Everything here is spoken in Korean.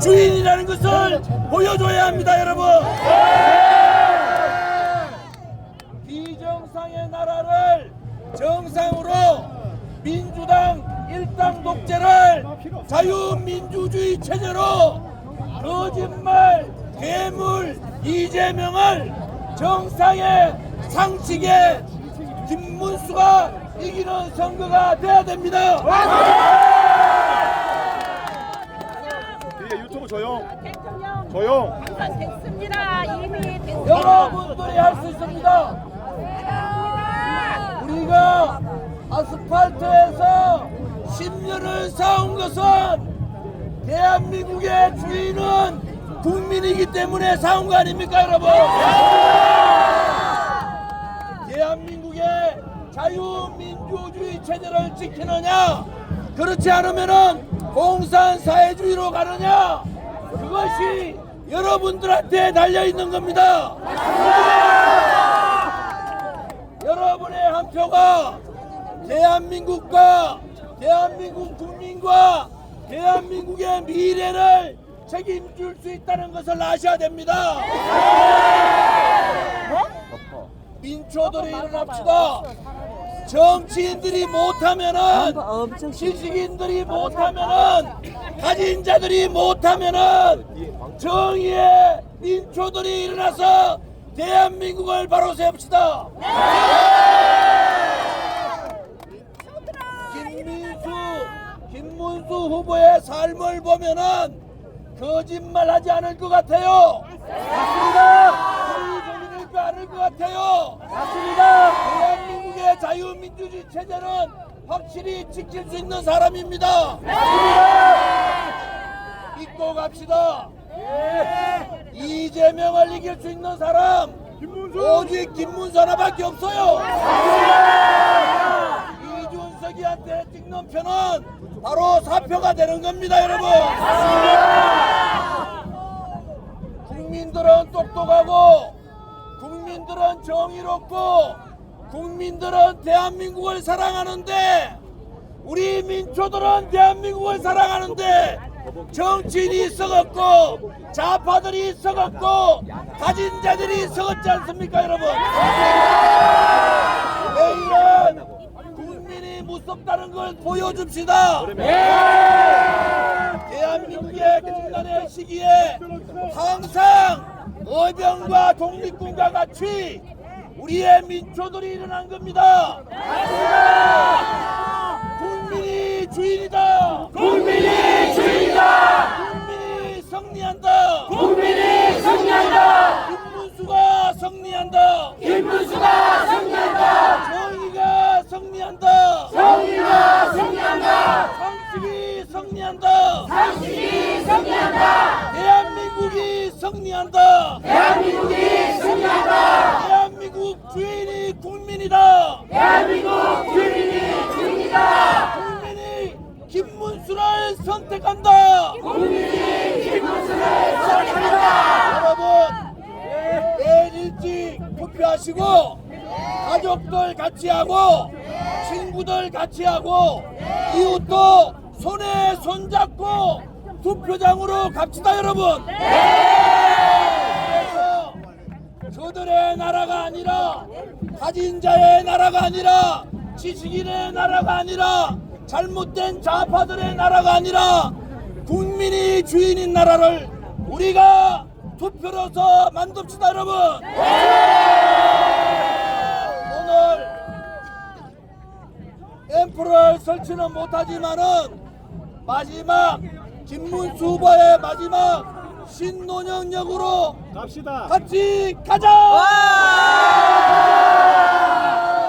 주인이라는 것을 보여줘야 합니다, 여러분. 비정상의 나라를 정상으로 민주당 일당 독재를 자유민주주의 체제로 거짓말 괴물 이재명을 정상의 상식의 김문수가 이기는 선거가 돼야 됩니다. 조용. 대통령 조용. 항상 됐습니다. 이미 됐습니다. 여러분들이 할 수 있습니다. 우리가 아스팔트에서 10년을 쌓은 것은 대한민국의 주인은 국민이기 때문에 쌓은 거 아닙니까 여러분? 대한민국의 자유민주주의 체제를 지키느냐 그렇지 않으면은 공산사회주의로 가느냐 그것이 여러분들한테 달려 있는 겁니다 여러분의 한 표가 대한민국과 대한민국 국민과 대한민국의 미래를 책임질 수 있다는 것을 아셔야 됩니다. 민초들이 일어납시다. 정치인들이 못하면은 지식인들이 못하면은 가진 자들이 못하면은 정의의 민초들이 일어나서 대한민국을 바로 세웁시다. 김민수, 김문수 후보의 삶을 보면은 거짓말하지 않을 것 같아요. 맞습니다. 이종인을 않을 것 같아요. 맞습니다. 자유민주주의 체제는 확실히 지킬 수 있는 사람입니다. 맞습니다. 믿고 갑시다. 이재명을 이길 수 있는 사람 오직 김문수 하나밖에 없어요. 이준석이한테 찍는 표는 바로 사표가 되는 겁니다, 여러분. 국민들은 똑똑하고 국민들은 정의롭고 국민들은 대한민국을 사랑하는데 우리 민초들은 대한민국을 사랑하는데 정치인이 썩었고 좌파들이 썩었고 가진 자들이 썩었지 않습니까 여러분? 내일은 국민이 무섭다는 걸 보여줍시다. 대한민국의 중간의 시기에 항상 의병과 독립군과 같이 우리의 민초들이 일어난 겁니다. 국민이 주인이다. 국민이 주인이다. 국민이 승리한다. 국민이 승리한다. 김문수가 승리한다. 김문수가 승리한다. 정의가 승리한다. 정의가 승리한다. 상식이 승리한다. 상식이 승리한다. 대한민국이 승리한다. 대한민국이 승리한다. 대한민국 주인이 국민이다. 국민이 김문수를 선택한다. 국민이 김문수를 선택한다. 여러분 내일 일찍 투표하시고 가족들 같이 하고 친구들 같이 하고 이웃도 손에 손 잡고 투표장으로 갑시다 여러분. 저들의 나라가 아니라 가진 자의 나라가 아니라 지식인의 나라가 아니라 잘못된 좌파들의 나라가 아니라 국민이 주인인 나라를 우리가 투표로서 만듭시다 여러분. 오늘 앰프를 설치는 못하지만은 마지막 김문수 후보의 마지막 신논영 역으로 갑시다. 같이 가자!